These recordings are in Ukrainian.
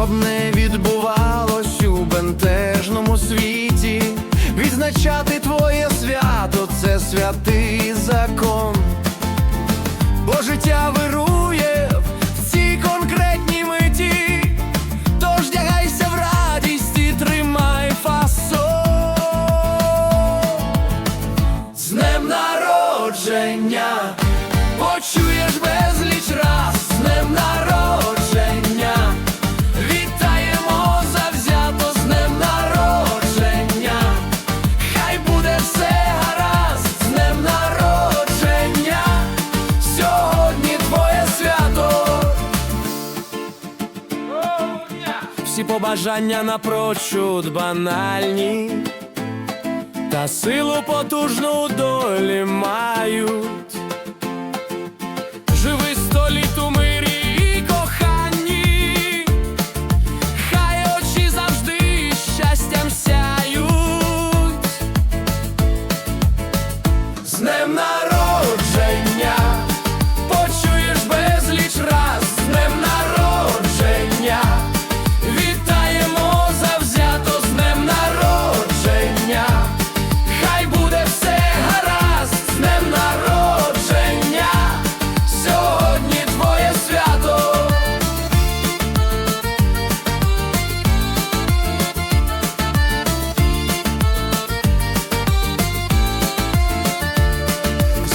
щоб не відбувалось у бентежному світі, відзначати твоє свято це святий закон, бо життя. Всі побажання напрочуд банальні. Та силу потужну долі мають.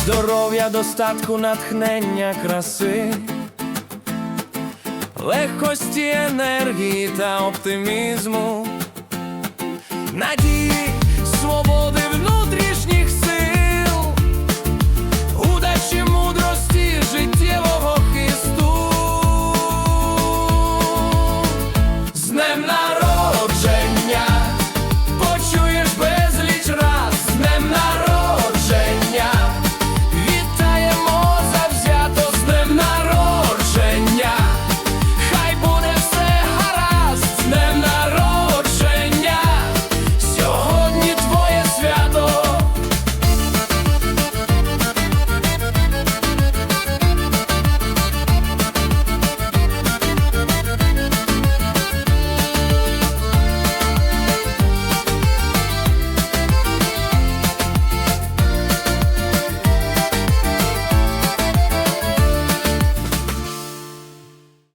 Здоров'я, достатку, натхнення, краси, легкості, енергії та оптимізму, надії